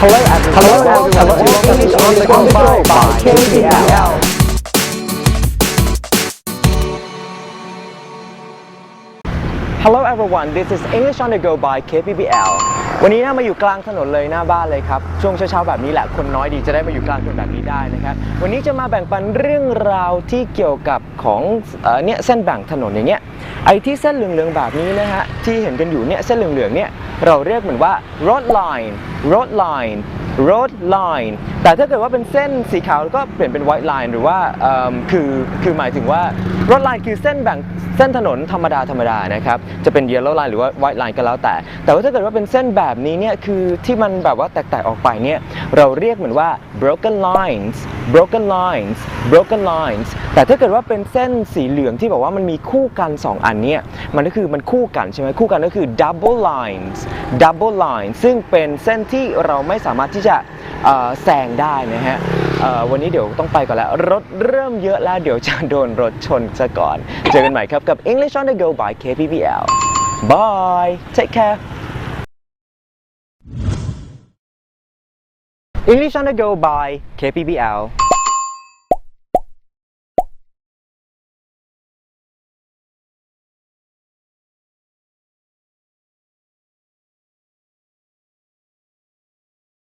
Hello everyone. Hello everyone. English on the go by by KBL. Hello everyone. This is English on the go by KPBL. วันนี้นะมาอยู่กลางถนนเลยหน้าบ้านเลยครับ ช่วงเช้าๆแบบนี้แหละคนน้อยดีจะได้มาอยู่กลางถนนแบบนี้ได้นะครับ วันนี้จะมาแบ่งปันเรื่องราวที่เกี่ยวกับของเอ่อเนี่ยเส้นแบ่งถนนอย่างเงี้ยไอ้ที่เส้นเหลืองๆแบบนี้นะฮะที่เห็นกันอยู่เนี่ยเส้นเหลืองๆเนี่ย เราเรียกเหมือนว่า road line road line road line แต่ถ้าเกิดว่าเป็นเส้นสีขาวก็เปลี่ยนเป็น white line หรือว่าคือคือหมายถึงว่า road line คือเส้นแบ่งเส้นถนนธรรมดาธรรมดานะครับจะเป็น yellow line หรือว่า white line ก็แล้วแต่ แต่ว่าถ้าเกิดว่าเป็นเส้นแบบนี้เนี่ยคือที่มันแบบว่าแตกๆออกไปเนี่ยเราเรียกเหมือนว่า broken lines broken lines broken lines แต่ถ้าเกิดว่าเป็นเส้นสีเหลืองที่บอกว่ามันมีคู่กัน 2 อันเนี่ยมันก็คือมันคู่กันใช่ไหมคู่กันก็คือ double lines double lines ซึ่งเป็นเส้นที่เราไม่สามารถที่จะจะแซงได้นะฮะวันนี้เดี๋ยวต้องไปก่อนแล้ว รถเริ่มเยอะแล้วเดี๋ยวจะโดนรถชนซะก่อน เจอกันใหม่ครับกับ English on the go by KPBL bye take care English on the go by KPBL